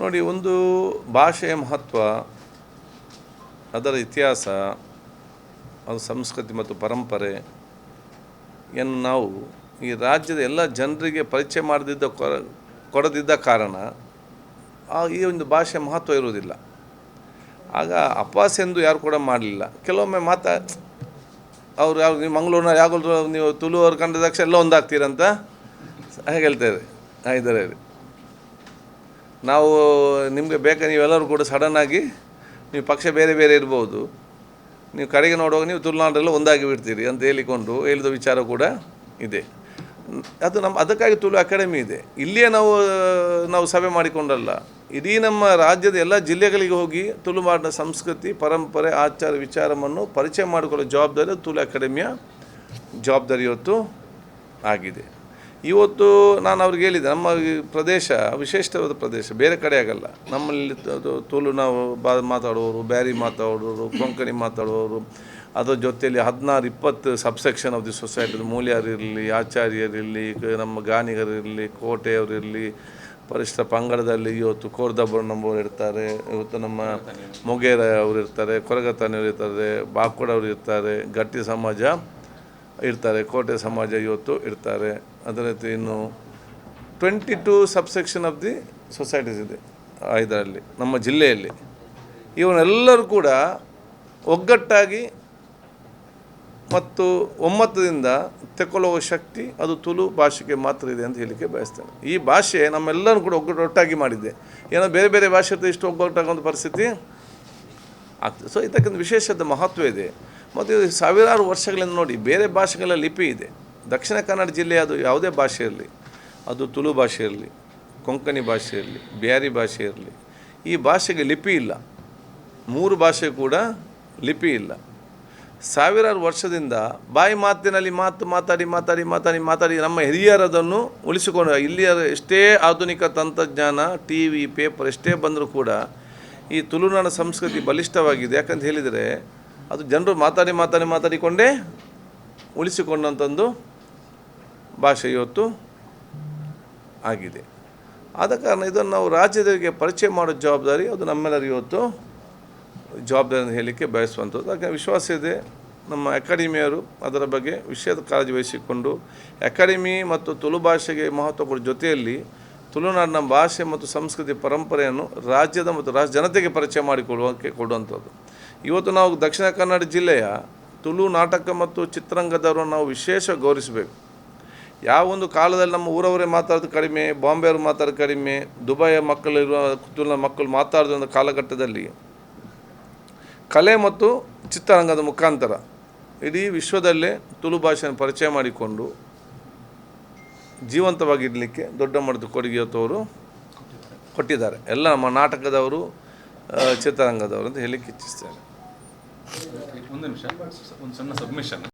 ನೋಡಿ, ಒಂದು ಭಾಷೆಯ ಮಹತ್ವ, ಅದರ ಇತಿಹಾಸ, ಅದು ಸಂಸ್ಕೃತಿ ಮತ್ತು ಪರಂಪರೆ, ಏನು ನಾವು ಈ ರಾಜ್ಯದ ಎಲ್ಲ ಜನರಿಗೆ ಪರಿಚಯ ಮಾಡದಿದ್ದ ಕೊಡದಿದ್ದ ಕಾರಣ, ಆ ಈ ಒಂದು ಭಾಷೆ ಮಹತ್ವ ಇರುವುದಿಲ್ಲ. ಆಗ ಅಪವಾಸ ಎಂದು ಯಾರು ಕೂಡ ಮಾಡಲಿಲ್ಲ. ಕೆಲವೊಮ್ಮೆ ಮಾತಾ, ಅವ್ರು ಯಾವ ನೀವು ಮಂಗಳೂರಿನ ಯಾವಾಗಲೂ ನೀವು ತುಳುವರು ಕಂಡ ತಕ್ಷಣ ಎಲ್ಲ ಒಂದಾಗ್ತೀರಂತ ಹಾಗೆ ಹೇಳ್ತಾರೆ ಇದ್ದಾರೆ. ನಾವು ನಿಮಗೆ ಬೇಕಾ ನೀವೆಲ್ಲರೂ ಕೂಡ ಸಡನ್ನಾಗಿ ನೀವು ಪಕ್ಷ ಬೇರೆ ಬೇರೆ ಇರ್ಬೋದು. ನೀವು ಕಡೆಗೆ ನೋಡುವಾಗ ನೀವು ತುಳುನಾಡಲ್ಲ ಒಂದಾಗಿ ಬಿಡ್ತೀರಿ ಅಂತ ಹೇಳಿಕೊಂಡು ಹೇಳಿದ ವಿಚಾರ ಕೂಡ ಇದೆ. ಅದು ನಮ್ಮ, ಅದಕ್ಕಾಗಿ ತುಳು ಅಕಾಡೆಮಿ ಇದೆ. ಇಲ್ಲಿಯೇ ನಾವು ನಾವು ಸಭೆ ಮಾಡಿಕೊಂಡಲ್ಲ. ಇಡೀ ನಮ್ಮ ರಾಜ್ಯದ ಎಲ್ಲ ಜಿಲ್ಲೆಗಳಿಗೆ ಹೋಗಿ ತುಳುನಾಡಿನ ಸಂಸ್ಕೃತಿ, ಪರಂಪರೆ, ಆಚಾರ, ವಿಚಾರವನ್ನು ಪರಿಚಯ ಮಾಡಿಕೊಳ್ಳೋ ಜವಾಬ್ದಾರಿ ತುಳು ಅಕಾಡೆಮಿಯ ಜವಾಬ್ದಾರಿ ಇವತ್ತು ಆಗಿದೆ. ಇವತ್ತು ನಾನು ಅವ್ರಿಗೆ ಹೇಳಿದೆ ನಮ್ಮ ಪ್ರದೇಶ ವಿಶಿಷ್ಟವಾದ ಪ್ರದೇಶ, ಬೇರೆ ಕಡೆ ಆಗಲ್ಲ. ನಮ್ಮಲ್ಲಿ ತ- ಅದು ತುಳು ನಾವು ಬಾ, ಮಾತಾಡುವವರು, ಬ್ಯಾರಿ ಮಾತಾಡೋರು ಕೊಂಕಣಿ ಮಾತಾಡುವವರು, ಅದರ ಜೊತೆಯಲ್ಲಿ ಹದಿನಾರು, ಇಪ್ಪತ್ತು ಸಬ್ಸೆಕ್ಷನ್ ಆಫ್ ದಿ ಸೊಸೈಟಿ ಮೂಲ್ಯರಿರಲಿ ಆಚಾರ್ಯರಿರಲಿ ನಮ್ಮ ಗಾನಿಗರಿರಲಿ ಕೋಟೆಯವರಿರಲಿ ಪರಿಷ್ಠ ಪಂಗಡದಲ್ಲಿ ಇವತ್ತು ಕೋರ್ದಬ್ಬಣ್ಣವರು ಇರ್ತಾರೆ, ಇವತ್ತು ನಮ್ಮ ಮೊಗೇರ ಅವರು ಇರ್ತಾರೆ ಕೊರಗತಾನಿಯವರು ಇರ್ತಾರೆ ಬಾಕುಡವರು ಇರ್ತಾರೆ, ಗಟ್ಟಿ ಸಮಾಜ ಇರ್ತಾರೆ, ಕೋಟೆ ಸಮಾಜ ಇವತ್ತು ಇರ್ತಾರೆ. ಅದರ ರೀತಿ ಇನ್ನು twenty two subsection of the societies ಇದೆ ಇದರಲ್ಲಿ, ನಮ್ಮ ಜಿಲ್ಲೆಯಲ್ಲಿ. ಇವನ್ನೆಲ್ಲರೂ ಕೂಡ ಒಗ್ಗಟ್ಟಾಗಿ ಮತ್ತು ಒಮ್ಮತದಿಂದ ತೆಕ್ಕೊಳ್ಳುವ ಶಕ್ತಿ ಅದು ತುಳು ಭಾಷೆಗೆ ಮಾತ್ರ ಇದೆ ಅಂತ ಹೇಳಿಕೆ ಬಯಸ್ತೇನೆ. ಈ ಭಾಷೆ ನಮ್ಮೆಲ್ಲರೂ ಕೂಡ ಒಗ್ಗಟ್ಟು ಒಟ್ಟಾಗಿ ಮಾಡಿದೆ. ಏನೋ ಬೇರೆ ಬೇರೆ ಭಾಷೆ ಇಷ್ಟು ಒಂದು ಪರಿಸ್ಥಿತಿ ಆಗ್ತದೆ. ಸೊ ಇದಕ್ಕೊಂದು ವಿಶೇಷದ ಮಹತ್ವ ಇದೆ. ಮತ್ತು ಸಾವಿರಾರು ವರ್ಷಗಳಿಂದ ನೋಡಿ ಬೇರೆ ಭಾಷೆಗಳ ಲಿಪಿ ಇದೆ. ದಕ್ಷಿಣ ಕನ್ನಡ ಜಿಲ್ಲೆ ಅದು ಯಾವುದೇ ಭಾಷೆ ಇರಲಿ, ಅದು ತುಳು ಭಾಷೆ ಇರಲಿ, ಕೊಂಕಣಿ ಭಾಷೆ ಇರಲಿ ಬ್ಯಾರಿ ಭಾಷೆ ಇರಲಿ, ಈ ಭಾಷೆಗೆ ಲಿಪಿ ಇಲ್ಲ. ಮೂರು ಭಾಷೆ ಕೂಡ ಲಿಪಿ ಇಲ್ಲ. ಸಾವಿರಾರು ವರ್ಷದಿಂದ ಬಾಯಿ ಮಾತಿನಲ್ಲಿ ಮಾತು ಮಾತಾಡಿ ಮಾತಾಡಿ ಮಾತಾಡಿ ಮಾತಾಡಿ ನಮ್ಮ ಹಿರಿಯರದನ್ನು ಉಳಿಸಿಕೊಂಡು, ಇಲ್ಲಿಯ ಎಷ್ಟೇ ಆಧುನಿಕ ತಂತ್ರಜ್ಞಾನ ಟಿ ವಿ ಪೇಪರ್ ಎಷ್ಟೇ ಬಂದರೂ ಕೂಡ ಈ ತುಳುನಾಡ ಸಂಸ್ಕೃತಿ ಬಲಿಷ್ಠವಾಗಿದೆ. ಯಾಕಂತ ಹೇಳಿದರೆ ಅದು ಜನರು ಮಾತಾಡಿ ಮಾತಾಡಿ ಮಾತಾಡಿಕೊಂಡೇ ಉಳಿಸಿಕೊಂಡಂಥದ್ದು ಭಾಷೆ ಇವತ್ತು ಆಗಿದೆ. ಆದ ಕಾರಣ ಇದನ್ನು ನಾವು ರಾಜ್ಯದವರಿಗೆ ಪರಿಚಯ ಮಾಡೋ ಜವಾಬ್ದಾರಿ ಅದು ನಮ್ಮೆಲ್ಲರಿಗೂ ಇವತ್ತು ಜವಾಬ್ದಾರಿ ಅಂತ ಹೇಳಲಿಕ್ಕೆ ಬಯಸುವಂಥದ್ದು. ಅದಕ್ಕೆ ವಿಶ್ವಾಸ ಇದೆ. ನಮ್ಮ ಅಕಾಡೆಮಿಯವರು ಅದರ ಬಗ್ಗೆ ವಿಷಯದ ಕಾಳಜಿ ವಹಿಸಿಕೊಂಡು ಅಕಾಡೆಮಿ ಮತ್ತು ತುಳು ಭಾಷೆಗೆ ಮಹತ್ವ ಕೊಡೋ ಜೊತೆಯಲ್ಲಿ ತುಳುನಾಡಿನ ಭಾಷೆ ಮತ್ತು ಸಂಸ್ಕೃತಿ ಪರಂಪರೆಯನ್ನು ರಾಜ್ಯದ ಮತ್ತು ರಾಜ್ಯ ಜನತೆಗೆ ಪರಿಚಯ ಮಾಡಿಕೊಡುವಂತೆ, ಕೊಡುವಂಥದ್ದು. ಇವತ್ತು ನಾವು ದಕ್ಷಿಣ ಕನ್ನಡ ಜಿಲ್ಲೆಯ ತುಳು ನಾಟಕ ಮತ್ತು ಚಿತ್ರರಂಗದವರು ನಾವು ವಿಶೇಷ ಗೌರವಿಸಬೇಕು. ಯಾವ ಒಂದು ಕಾಲದಲ್ಲಿ ನಮ್ಮ ಊರವರೇ ಮಾತಾಡೋದು ಕಡಿಮೆ, ಬಾಂಬೆಯವರು ಮಾತಾಡೋದು ಕಡಿಮೆ, ದುಬೈಯ ಮಕ್ಕಳಿರುವ ತುಳುನ ಮಕ್ಕಳು ಮಾತಾಡೋದು ಒಂದು ಕಾಲಘಟ್ಟದಲ್ಲಿ ಕಲೆ ಮತ್ತು ಚಿತ್ರರಂಗದ ಮುಖಾಂತರ ಇಡೀ ವಿಶ್ವದಲ್ಲೇ ತುಳು ಭಾಷೆಯನ್ನು ಪರಿಚಯ ಮಾಡಿಕೊಂಡು ಜೀವಂತವಾಗಿಡಲಿಕ್ಕೆ ದೊಡ್ಡ ಮಟ್ಟದ ಕೊಡುಗೆ ಇವತ್ತು ಕೊಟ್ಟಿದ್ದಾರೆ. ಎಲ್ಲ ನಮ್ಮ ನಾಟಕದವರು ಚಿತ್ರರಂಗದವರು ಅಂತ ಹೇಳಲಿಕ್ಕೆ ಇಚ್ಛಿಸ್ತೇನೆ. ಒಂದು ನಿಮಿಷ ಒಂದು ಸಣ್ಣ ಸಬ್ಮಿಷನ್